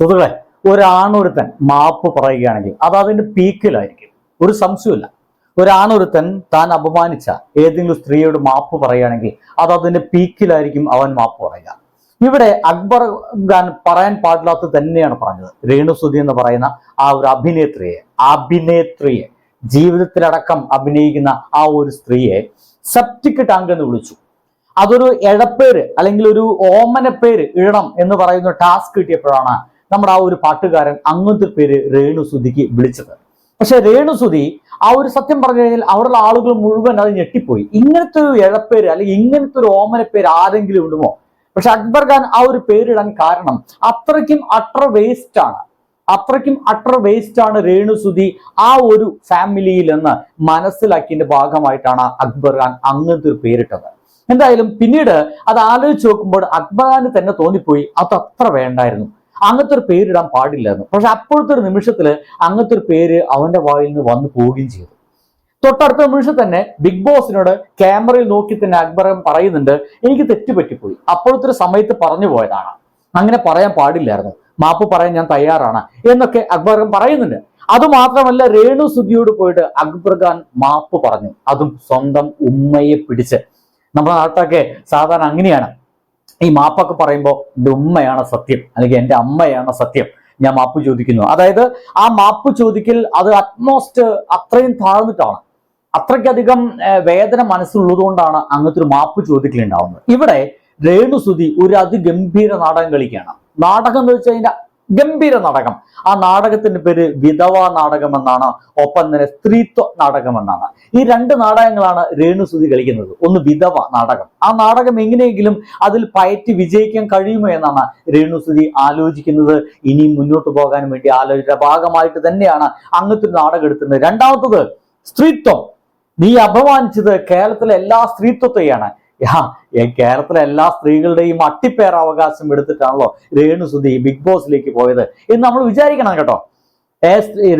സുഹൃത്തുക്കളെ ഒരാണൊരുത്തൻ മാപ്പ് പറയുകയാണെങ്കിൽ അത് അതിന്റെ പീക്കിലായിരിക്കും. ഒരു സംശയമില്ല ഒരാണൊരുത്തൻ താൻ അപമാനിച്ച ഏതെങ്കിലും സ്ത്രീയോട് മാപ്പ് പറയുകയാണെങ്കിൽ അത് അതിന്റെ പീക്കിലായിരിക്കും അവൻ മാപ്പ് പറയുക. ഇവിടെ അക്ബർ ഖാൻ പറയാൻ പാടില്ലാത്തത് തന്നെയാണ് പറഞ്ഞത്. രേണുസുതി എന്ന് പറയുന്ന ആ ഒരു അഭിനേത്രിയെ അഭിനേത്രിയെ. ജീവിതത്തിലടക്കം അഭിനയിക്കുന്ന ആ ഒരു സ്ത്രീയെ സെപ്റ്റിക് ടാങ്ക് എന്ന് വിളിച്ചു. അതൊരു എഴപ്പേര് അല്ലെങ്കിൽ ഒരു ഓമനപ്പേര് ഇടണം എന്ന് പറയുന്ന ടാസ്ക് കിട്ടിയപ്പോഴാണ് നമ്മുടെ ആ ഒരു പാട്ടുകാരൻ അങ്ങനത്തെ പേര് രേണുസുതിക്ക് വിളിച്ചത്. പക്ഷെ രേണുസുതി ആ ഒരു സത്യം പറഞ്ഞു കഴിഞ്ഞാൽ അവിടെയുള്ള ആളുകൾ മുഴുവൻ അത് ഞെട്ടിപ്പോയി. ഇങ്ങനത്തെ ഒരു ഇഴപ്പേര് അല്ലെങ്കിൽ ഇങ്ങനത്തെ ഒരു ഓമനപ്പേര് ആരെങ്കിലും ഇടുമോ പക്ഷെ അക്ബർ ഖാൻ ആ ഒരു പേരിടാൻ കാരണം അത്രയ്ക്കും അട്ടർ വേസ്റ്റ് ആണ്. അത്രയ്ക്കും അട്ടർ വേസ്റ്റ് ആണ് രേണുസുതി ആ ഒരു ഫാമിലിയിൽ എന്ന് മനസ്സിലാക്കിയതിന്റെ ഭാഗമായിട്ടാണ് അക്ബർ ഖാൻ അങ്ങനത്തെ ഒരു പേരിട്ടത്. എന്തായാലും പിന്നീട് അത് ആലോചിച്ച് നോക്കുമ്പോൾ അക്ബർ ഖാന് തന്നെ തോന്നിപ്പോയി അത് അത്ര വേണ്ടായിരുന്നു. അങ്ങനത്തെ ഒരു പേരിടാൻ പാടില്ലായിരുന്നു. പക്ഷെ അപ്പോഴത്തെ ഒരു നിമിഷത്തിൽ അങ്ങനത്തെ ഒരു പേര് അവന്റെ വായിൽ നിന്ന് വന്നു പോവുകയും ചെയ്തു. തൊട്ടടുത്ത നിമിഷം തന്നെ ബിഗ് ബോസിനോട് ക്യാമറയിൽ നോക്കി തന്നെ അക്ബറൻ പറയുന്നുണ്ട് എനിക്ക് തെറ്റുപറ്റിപ്പോയി. അപ്പോഴത്തെ ഒരു സമയത്ത് പറഞ്ഞു പോയതാണ്. അങ്ങനെ പറയാൻ പാടില്ലായിരുന്നു. മാപ്പ് പറയാൻ ഞാൻ തയ്യാറാണ് എന്നൊക്കെ അക്ബർ ഖാൻ പറയുന്നുണ്ട് അതുമാത്രമല്ല രേണു സുധിയോട് പോയിട്ട് അക്ബർ ഖാൻ മാപ്പ് പറഞ്ഞു. അതും സ്വന്തം ഉമ്മയെ പിടിച്ച്. നമ്മുടെ നാട്ടൊക്കെ സാധാരണ അങ്ങനെയാണ്. ഈ മാപ്പൊക്കെ പറയുമ്പോൾ എന്റെ ഉമ്മയാണ് സത്യം അല്ലെങ്കിൽ എന്റെ അമ്മയാണ് സത്യം ഞാൻ മാപ്പ് ചോദിക്കുന്നു. അതായത് ആ മാപ്പ് ചോദിക്കൽ അത് അറ്റ്മോസ്റ്റ് അത്രയും താഴ്ന്നിട്ടാണ്. അത്രയ്ക്കധികം വേദന മനസ്സിലുള്ളതുകൊണ്ടാണ് അങ്ങനത്തെ ഒരു മാപ്പ് ചോദിക്കലുണ്ടാവുന്നത്. ഇവിടെ രേണുസുതി ഒരു അതിഗംഭീര നാടകം കളിക്കുകയാണ്. നാടകം എന്ന് അതിന്റെ ഗംഭീര നാടകം. ആ നാടകത്തിന്റെ പേര് വിധവാ നാടകം എന്നാണ് ഒപ്പം തന്നെ സ്ത്രീത്വ നാടകം എന്നാണ്. ഈ രണ്ട് നാടകങ്ങളാണ് രേണുസുതി കളിക്കുന്നത്. ഒന്ന് വിധവ നാടകം. ആ നാടകം എങ്ങനെയെങ്കിലും അതിൽ പയറ്റി വിജയിക്കാൻ കഴിയുമോ എന്നാണ് രേണുസുതി ആലോചിക്കുന്നത്. ഇനി മുന്നോട്ട് പോകാൻ വേണ്ടി ആലോചിച്ച ഭാഗമായിട്ട് തന്നെയാണ് അങ്ങനത്തെ നാടകം എടുക്കുന്നത് രണ്ടാമത്തത് സ്ത്രീത്വം. നീ അപമാനിച്ചത് കേരളത്തിലെ എല്ലാ സ്ത്രീത്വത്തെയാണ്. കേരളത്തിലെ എല്ലാ സ്ത്രീകളുടെയും അട്ടിപ്പേർ അവകാശം എടുത്തിട്ടാണല്ലോ രേണുസുതി ബിഗ് ബോസിലേക്ക് പോയത് എന്ന് നമ്മൾ വിചാരിക്കണം കേട്ടോ.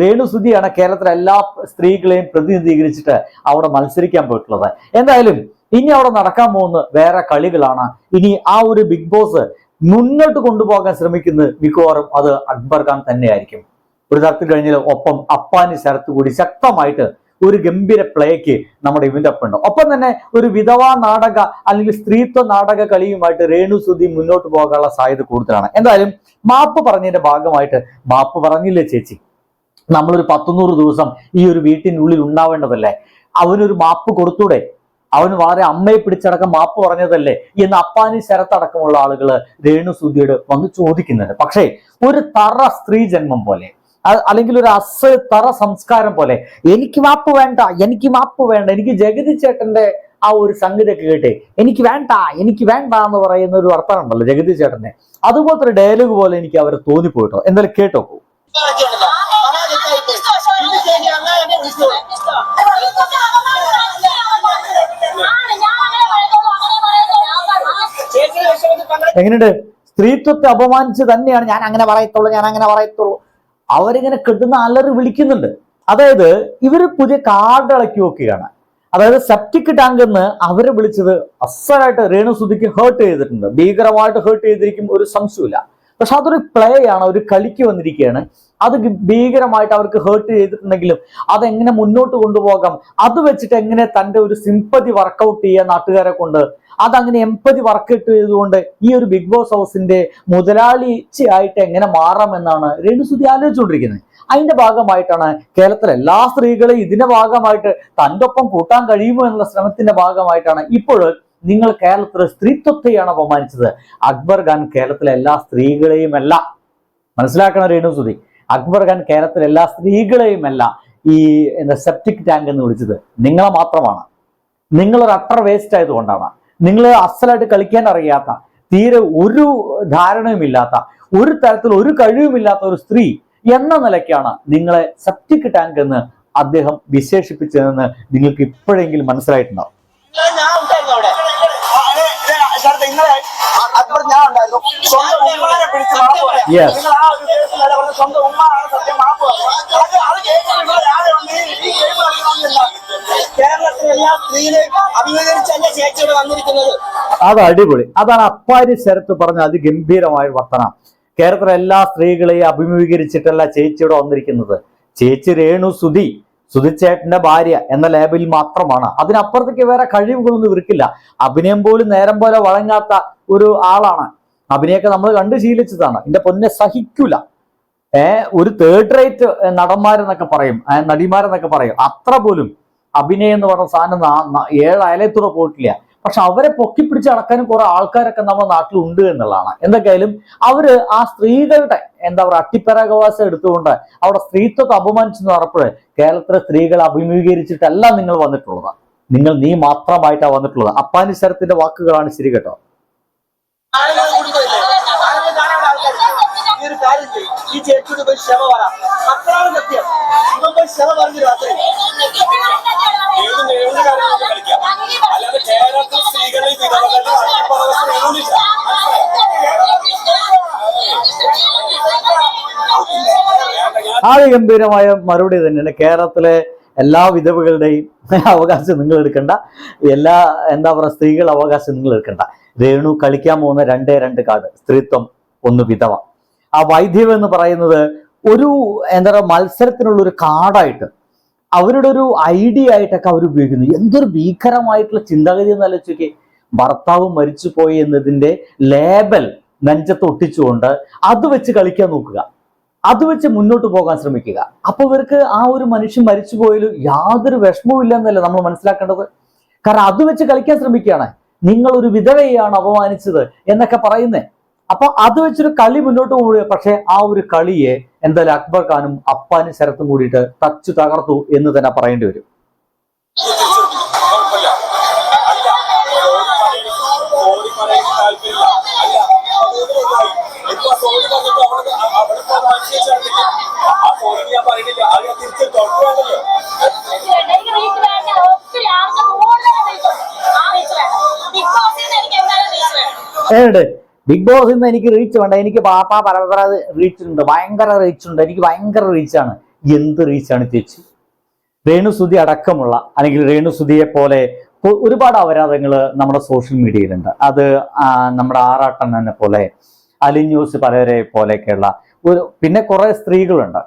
രേണുസുതിയാണ് കേരളത്തിലെ എല്ലാ സ്ത്രീകളെയും പ്രതിനിധീകരിച്ചിട്ട് അവിടെ മത്സരിക്കാൻ പോയിട്ടുള്ളത്. എന്തായാലും ഇനി അവിടെ നടക്കാൻ പോകുന്ന വേറെ കളികളാണ്. ഇനി ആ ഒരു ബിഗ് ബോസ് മുന്നോട്ട് കൊണ്ടുപോകാൻ ശ്രമിക്കുന്നത് മിക്കവാറും അത് അക്ബർ ഖാൻ തന്നെയായിരിക്കും. ഒരു തരത്തിൽ കഴിഞ്ഞാൽ ഒപ്പം അപ്പാനി ശരത്ത് കൂടി ശക്തമായിട്ട് ഒരു ഗംഭീര പ്ലേക്ക് നമ്മുടെ ഇവന്റെ ഒപ്പം ഒപ്പം തന്നെ ഒരു വിധവാ നാടക അല്ലെങ്കിൽ സ്ത്രീത്വ നാടക കളിയുമായിട്ട് രേണു സുധി മുന്നോട്ട് പോകാനുള്ള സാധ്യത കൂടുതലാണ്. എന്തായാലും മാപ്പ് പറഞ്ഞതിന്റെ ഭാഗമായിട്ട് മാപ്പ് പറഞ്ഞില്ലേ ചേച്ചി? നമ്മളൊരു പത്തുനൂറ് ദിവസം ഈ ഒരു വീട്ടിനുള്ളിൽ ഉണ്ടാവേണ്ടതല്ലേ? അവനൊരു മാപ്പ് കൊടുത്തൂടെ? അവൻ വളരെ അമ്മയെ പിടിച്ചടക്കം മാപ്പ് പറഞ്ഞതല്ലേ? എന്ന് അപ്പാനി ശരത്തടക്കമുള്ള ആളുകൾ രേണുസുതിയോട് വന്ന് ചോദിക്കുന്നുണ്ട്. പക്ഷേ ഒരു തറ സ്ത്രീ ജന്മം പോലെ അല്ലെങ്കിൽ ഒരു അസ തറ സംസ്കാരം പോലെ. എനിക്ക് മാപ്പ് വേണ്ട എനിക്ക് മാപ്പ് വേണ്ട എനിക്ക് ജഗതി ചേട്ടന്റെ ആ ഒരു സംഗതിയൊക്കെ കേട്ടെ. എനിക്ക് വേണ്ട എനിക്ക് വേണ്ട എന്ന് പറയുന്ന ഒരു വർത്തമാനം ഉണ്ടല്ലോ ജഗതി ചേട്ടന്റെ അതുപോലത്തെ ഒരു ഡയലോഗ് പോലെ എനിക്ക് അവർ തോന്നിപ്പോയിട്ടോ? എന്തായാലും കേട്ടോ. എങ്ങനെയുണ്ട്? സ്ത്രീത്വത്തെ അപമാനിച്ച് തന്നെയാണ് ഞാൻ അങ്ങനെ പറയത്തുള്ളൂ ഞാൻ അങ്ങനെ പറയത്തുള്ളൂ. അവരിങ്ങനെ കിട്ടുന്ന അലറി വിളിക്കുന്നുണ്ട്. അതായത് ഇവർ പുതിയ കാർഡ് ഇളക്കി നോക്കുകയാണ് അതായത് സെപ്റ്റിക് ടാങ്ക് എന്ന് അവരെ വിളിച്ചത് അസലായിട്ട് രേണു സുധിക്ക് ഹേർട്ട് ചെയ്തിട്ടുണ്ട്. ഭീകരമായിട്ട് ഹേർട്ട് ചെയ്തിരിക്കും ഒരു സംശയമില്ല പക്ഷെ അതൊരു പ്ലേ ആണ് ഒരു കളിക്ക് വന്നിരിക്കുകയാണ്. അത് ഭീകരമായിട്ട് അവർക്ക് ഹേർട്ട് ചെയ്തിട്ടുണ്ടെങ്കിലും അതെങ്ങനെ മുന്നോട്ട് കൊണ്ടുപോകാം? അത് വെച്ചിട്ട് എങ്ങനെ തന്റെ ഒരു സിമ്പതി വർക്കൗട്ട് ചെയ്യാൻ നാട്ടുകാരെ കൊണ്ട്? അതങ്ങനെ എമ്പതി വർക്കൗട്ട് ചെയ്തുകൊണ്ട് ഈ ഒരു ബിഗ് ബോസ് ഹൗസിന്റെ മുതലാളിച്ചയായിട്ട് എങ്ങനെ മാറാം എന്നാണ് രേണുസുതി ആലോചിച്ചുകൊണ്ടിരിക്കുന്നത്. അതിന്റെ ഭാഗമായിട്ടാണ് കേരളത്തിലെ എല്ലാ സ്ത്രീകളെയും ഇതിന്റെ ഭാഗമായിട്ട് തന്റെ ഒപ്പം കൂട്ടാൻ കഴിയുമോ എന്നുള്ള ശ്രമത്തിന്റെ ഭാഗമായിട്ടാണ് ഇപ്പോൾ നിങ്ങൾ കേരളത്തിലെ സ്ത്രീത്വത്തെയാണ് അപമാനിച്ചത്. അക്ബർ ഖാൻ കേരളത്തിലെ എല്ലാ സ്ത്രീകളെയുമല്ല. രേണു രേണുസുതി അക്ബർ ഖാൻ കേരളത്തിലെ എല്ലാ സ്ത്രീകളെയുമല്ല ഈ എന്താ സെപ്റ്റിക് ടാങ്ക് എന്ന് വിളിച്ചത്. നിങ്ങളെ മാത്രമാണ്. നിങ്ങളൊരു അട്ടർ വേസ്റ്റ് ആയതുകൊണ്ടാണ്. നിങ്ങൾ അസലായിട്ട് കളിക്കാൻ അറിയാത്ത തീരെ ഒരു ധാരണയുമില്ലാത്ത ഒരു തരത്തിൽ ഒരു കഴിവുമില്ലാത്ത ഒരു സ്ത്രീ എന്ന നിലയ്ക്കാണ് നിങ്ങളെ സെപ്റ്റിക് ടാങ്ക് എന്ന് അദ്ദേഹം വിശേഷിപ്പിച്ചതെന്ന് നിങ്ങൾക്ക് ഇപ്പോഴെങ്കിലും മനസ്സിലായിട്ടുണ്ടാവും. അക്ബർ ഞാൻ ഉണ്ടായിരുന്നു. സ്വന്തം ഉമ്മാനെ പിടിച്ച് മാപ്പ് പറയാം. Yes. നിങ്ങൾ ആ ഒരു പറഞ്ഞ സ്വന്തം ഉമ്മാണ് സത്യം അത് ഈ- അഭിമുഖീകരിച്ചല്ല ചേച്ചിയോട് വന്നിരിക്കുന്നത്. അത് അടിപൊളി. അതാണ് അപ്പാരി ശരത്ത് പറഞ്ഞ അതിഗംഭീരമായ വർത്തനം കേരളത്തിലെ എല്ലാ സ്ത്രീകളെയും അഭിമുഖീകരിച്ചിട്ടല്ല ചേച്ചിയുടെ വന്നിരിക്കുന്നത്. ചേച്ചി രേണു സുധി. സുധിച്ചേട്ടന്റെ ഭാര്യ എന്ന ലേബലിൽ മാത്രമാണ്. അതിനപ്പുറത്തേക്ക് വേറെ കഴിവുകളൊന്നും ഇവർക്കില്ല. അഭിനയം പോലും നേരം പോലെ വഴങ്ങാത്ത ഒരു ആളാണ്. അഭിനയൊക്കെ നമ്മൾ കണ്ടു ശീലിച്ചതാണ്. എന്റെ പൊന്നെ സഹിക്കൂല. ഏർ ഒരു തേർഡ് റേറ്റ് നടന്മാരെന്നൊക്കെ പറയും. നടിമാരെന്നൊക്കെ പറയും. അത്ര പോലും അഭിനയം എന്ന് പറഞ്ഞ സാധനം ഏഴ് അയലത്തൂടെ പോയിട്ടില്ല. പക്ഷെ അവരെ പൊക്കിപ്പിടിച്ച് നടക്കാനും കുറെ ആൾക്കാരൊക്കെ നമ്മുടെ നാട്ടിലുണ്ട് എന്നുള്ളതാണ്. എന്തൊക്കെയായാലും അവർ ആ സ്ത്രീകളുടെ എന്താ പറയുക അട്ടിപ്പരാകവാസം എടുത്തുകൊണ്ട് അവിടെ സ്ത്രീത്വത്തെ അപമാനിച്ചു പറഞ്ഞപ്പോൾ കേരളത്തിലെ സ്ത്രീകളെ അഭിമുഖീകരിച്ചിട്ടല്ല നിങ്ങൾ വന്നിട്ടുള്ളത് നിങ്ങൾ നീ മാത്രമായിട്ടാണ് വന്നിട്ടുള്ളത്. അപ്പാനി ശരത്തിന്റെ വാക്കുകളാണ് ശരി കേട്ടോ. ഈ ചേച്ചിയോട് ക്ഷമ പറയാം അത്രയാണ് സത്യം ഇവൻ ക്ഷമ പറഞ്ഞു രാത്രി ആദിഗംഭീരമായ മറുപടി തന്നെയാണ് കേരളത്തിലെ എല്ലാ വിധവകളുടെയും അവകാശം നിങ്ങൾ എടുക്കണ്ട. എല്ലാ എന്താ പറയുക സ്ത്രീകൾ അവകാശം നിങ്ങൾ എടുക്കണ്ട. രേണു കളിക്കാൻ പോകുന്ന രണ്ടേ രണ്ട് കാർഡ് സ്ത്രീത്വം ഒന്ന് വിധവ. ആ വൈദ്യം എന്ന് പറയുന്നത് ഒരു എന്താ പറയുക മത്സരത്തിനുള്ള ഒരു കാർഡായിട്ട് അവരുടെ ഒരു ഐഡിയ ആയിട്ടൊക്കെ അവർ ഉപയോഗിക്കുന്നു. എന്തൊരു ഭീകരമായിട്ടുള്ള ചിന്താഗതി എന്ന് ആലോചിക്കേ ഭർത്താവ് മരിച്ചുപോയി എന്നതിന്റെ ലേബൽ നെഞ്ചത്ത് ഒട്ടിച്ചുകൊണ്ട് അത് വെച്ച് കളിക്കാൻ നോക്കുക. അത് വെച്ച് മുന്നോട്ട് പോകാൻ ശ്രമിക്കുക. അപ്പൊ ഇവർക്ക് ആ ഒരു മനുഷ്യൻ മരിച്ചു പോയാലും യാതൊരു വിഷമവും ഇല്ല എന്നല്ലേ നമ്മൾ മനസ്സിലാക്കേണ്ടത്? കാരണം അത് വെച്ച് കളിക്കാൻ ശ്രമിക്കുകയാണ്. നിങ്ങൾ ഒരു വിധവയാണ് അപമാനിച്ചത് എന്നൊക്കെ പറയുന്നേ. അപ്പൊ അത് വെച്ചൊരു കളി മുന്നോട്ട് പോവുക പക്ഷെ ആ ഒരു കളിയെ എന്തായാലും അക്ബർ ഖാനും അപ്പാനും ശരത്തും കൂടിയിട്ട് തച്ചു തകർത്തു എന്ന് തന്നെ പറയേണ്ടി വരും. മനസ്സിലാക്കില്ല ബിഗ് ബോസിൽ നിന്ന് എനിക്ക് റീച്ച് വേണ്ട. എനിക്ക് പാപ്പ പരമ്പര റീച്ച് ഉണ്ട്. ഭയങ്കര റീച്ച് ഉണ്ട്. എനിക്ക് ഭയങ്കര റീച്ചാണ് എന്ത് റീച്ചാണ് ചേച്ചി? രേണുസുതി അടക്കമുള്ള അല്ലെങ്കിൽ രേണുസുതിയെ പോലെ ഒരുപാട് അപരാധങ്ങൾ നമ്മുടെ സോഷ്യൽ മീഡിയയിലുണ്ട് അത് നമ്മുടെ ആറാട്ടണ്ണനെ പോലെ അലിന്യൂസ് പലരെ പോലെയൊക്കെയുള്ള ഒരു പിന്നെ കുറെ സ്ത്രീകളുണ്ട്.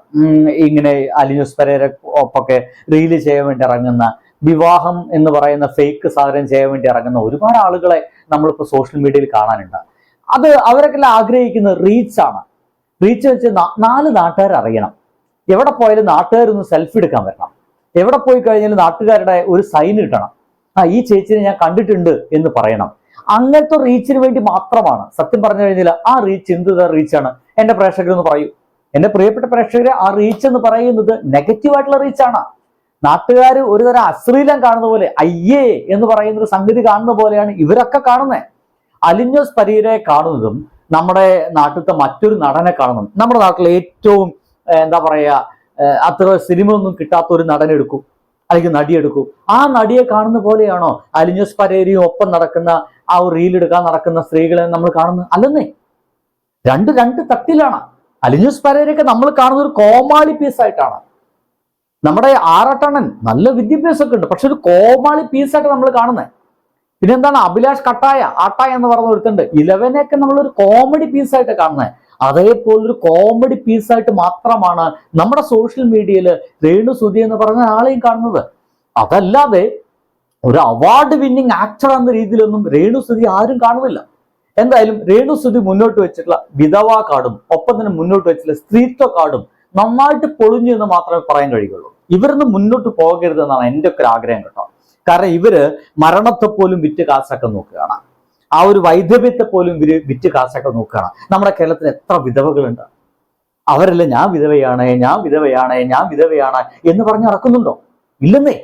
ഇങ്ങനെ അലിനുസ് പരേരെ ഒപ്പൊക്കെ റീൽ ചെയ്യാൻ വേണ്ടി ഇറങ്ങുന്ന വിവാഹം എന്ന് പറയുന്ന ഫേക്ക് സാധനം ചെയ്യാൻ വേണ്ടി ഇറങ്ങുന്ന ഒരുപാട് ആളുകളെ നമ്മളിപ്പോൾ സോഷ്യൽ മീഡിയയിൽ കാണാനുണ്ട്. അത് അവരൊക്കെ ആഗ്രഹിക്കുന്ന റീച്ചാണ് റീച്ച് വെച്ച് നാല് നാട്ടുകാർ അറിയണം. എവിടെ പോയാലും നാട്ടുകാരൊന്ന് സെൽഫി എടുക്കാൻ വരണം. എവിടെ പോയി കഴിഞ്ഞാലും നാട്ടുകാരുടെ ഒരു സൈൻ കിട്ടണം. ആ ഈ ചേച്ചിനെ ഞാൻ കണ്ടിട്ടുണ്ട് എന്ന് പറയണം. അങ്ങനത്തെ റീച്ചിന് വേണ്ടി മാത്രമാണ്. സത്യം പറഞ്ഞു കഴിഞ്ഞാൽ ആ റീച്ച് എന്ത് റീച്ചാണ് എന്റെ പ്രേക്ഷകരെന്ന് പറയൂ. എന്റെ പ്രിയപ്പെട്ട പ്രേക്ഷകരെ ആ റീച്ച് എന്ന് പറയുന്നത് നെഗറ്റീവ് ആയിട്ടുള്ള റീച്ചാണ് നാട്ടുകാർ ഒരുതരം അശ്ലീലം കാണുന്ന പോലെ അയ്യേ എന്ന് പറയുന്ന ഒരു സംഗതി കാണുന്ന പോലെയാണ് ഇവരൊക്കെ കാണുന്നത് അലിഞ്ഞോസ് പരീരെ കാണുന്നതും നമ്മുടെ നാട്ടിലത്തെ മറ്റൊരു നടനെ കാണുന്നതും നമ്മുടെ നാട്ടിലെ ഏറ്റവും എന്താ പറയാ അത്ര സിനിമ ഒന്നും കിട്ടാത്ത ഒരു നടനെടുക്കും അല്ലെങ്കിൽ നടിയെടുക്കും ആ നടിയെ കാണുന്ന പോലെയാണോ അലിഞ്ഞോസ് പരേരിയും ഒപ്പം നടക്കുന്ന ആ റീൽ എടുക്കാൻ നടക്കുന്ന സ്ത്രീകളെ നമ്മൾ കാണുന്നത്? അല്ലെന്നേ. രണ്ട് രണ്ട് തട്ടിലാണ്. അലിഞ്ഞൂസ് പരേരയൊക്കെ നമ്മൾ കാണുന്ന ഒരു കോമാളി പീസ് ആയിട്ടാണ്. നമ്മുടെ ആറാട്ടണ്ണൻ നല്ല വിദ്യാഭ്യാസമൊക്കെ ഉണ്ട്. പക്ഷെ ഒരു കോമാളി പീസായിട്ട് നമ്മൾ കാണുന്നത്. പിന്നെ എന്താണ് അഭിലാഷ് കട്ടായ ആട്ടായ എന്ന് പറഞ്ഞ ഒരുത്തുണ്ട് ഇലവനെയൊക്കെ നമ്മളൊരു കോമഡി പീസായിട്ട് കാണുന്നത്. അതേപോലെ ഒരു കോമഡി പീസായിട്ട് മാത്രമാണ് നമ്മുടെ സോഷ്യൽ മീഡിയയിൽ രേണു സുധി എന്ന് പറഞ്ഞ ആളെയും കാണുന്നത്. അതല്ലാതെ ഒരു അവാർഡ് വിന്നിങ് ആക്ടർ എന്ന രീതിയിലൊന്നും രേണു സുധി ആരും കാണുന്നില്ല. എന്തായാലും രേണു സുധി മുന്നോട്ട് വെച്ചിട്ടുള്ള വിധവാ കാർഡും ഒപ്പം തന്നെ മുന്നോട്ട് വെച്ചിട്ടുള്ള സ്ത്രീത്വ കാർഡും നന്നായിട്ട് പൊളിഞ്ഞു എന്ന് മാത്രമേ പറയാൻ കഴിയുള്ളൂ ഇവരൊന്നും മുന്നോട്ട് പോകരുത് എന്നാണ് എന്റെ ഒക്കെ ഒരു ആഗ്രഹം കേട്ടോ. കാരണം ഇവർ മരണത്തെ പോലും വിറ്റ് കാശൊക്കെ നോക്കുകയാണ്. ആ ഒരു വൈദ്യവ്യത്തെ പോലും ഇവർ വിറ്റ് കാശൊക്കെ നോക്കുകയാണ്. നമ്മുടെ കേരളത്തിൽ എത്ര വിധവകളുണ്ട്? അവരല്ല ഞാൻ വിധവയാണ് ഞാൻ വിധവയാണ് ഞാൻ വിധവയാണ് എന്ന് പറഞ്ഞ് നടക്കുന്നുണ്ടോ? ഇല്ലെന്നേ.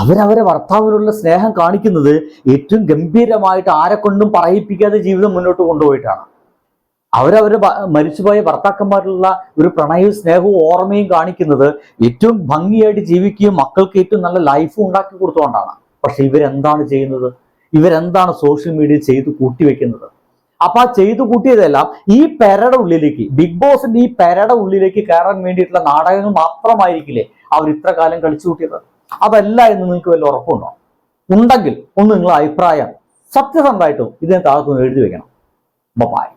അവരവരെ ഭർത്താവിനുള്ള സ്നേഹം കാണിക്കുന്നത് ഏറ്റവും ഗംഭീരമായിട്ട് ആരെക്കൊണ്ടും പറയിപ്പിക്കാതെ ജീവിതം മുന്നോട്ട് കൊണ്ടുപോയിട്ടാണ്. അവരവര് മരിച്ചുപോയ ഭർത്താക്കന്മാരിലുള്ള ഒരു പ്രണയവും സ്നേഹവും ഓർമ്മയും കാണിക്കുന്നത് ഏറ്റവും ഭംഗിയായിട്ട് ജീവിക്കുകയും മക്കൾക്ക് ഏറ്റവും നല്ല ലൈഫും ഉണ്ടാക്കി കൊടുത്തുകൊണ്ടാണ്. പക്ഷെ ഇവരെന്താണ് ചെയ്യുന്നത്? ഇവരെന്താണ് സോഷ്യൽ മീഡിയ ചെയ്ത് കൂട്ടിവെക്കുന്നത്? അപ്പൊ ആ ചെയ്തു കൂട്ടിയതെല്ലാം ഈ പെരയുടെ ഉള്ളിലേക്ക് ബിഗ് ബോസിന്റെ ഈ പെരയുടെ ഉള്ളിലേക്ക് കയറാൻ വേണ്ടിയിട്ടുള്ള നാടകങ്ങൾ മാത്രമായിരിക്കില്ലേ അവർ ഇത്ര കാലം കളിച്ചു കൂട്ടിയത്? അതല്ല എന്ന് നിങ്ങൾക്ക് വല്ല ഉറപ്പുണ്ടോ? ഉണ്ടെങ്കിൽ ഒന്ന് നിങ്ങളുടെ അഭിപ്രായം സത്യസന്ധമായിട്ടും ഇതിനെ താഴത്തൊന്ന് എഴുതി വെക്കണം. ബൈ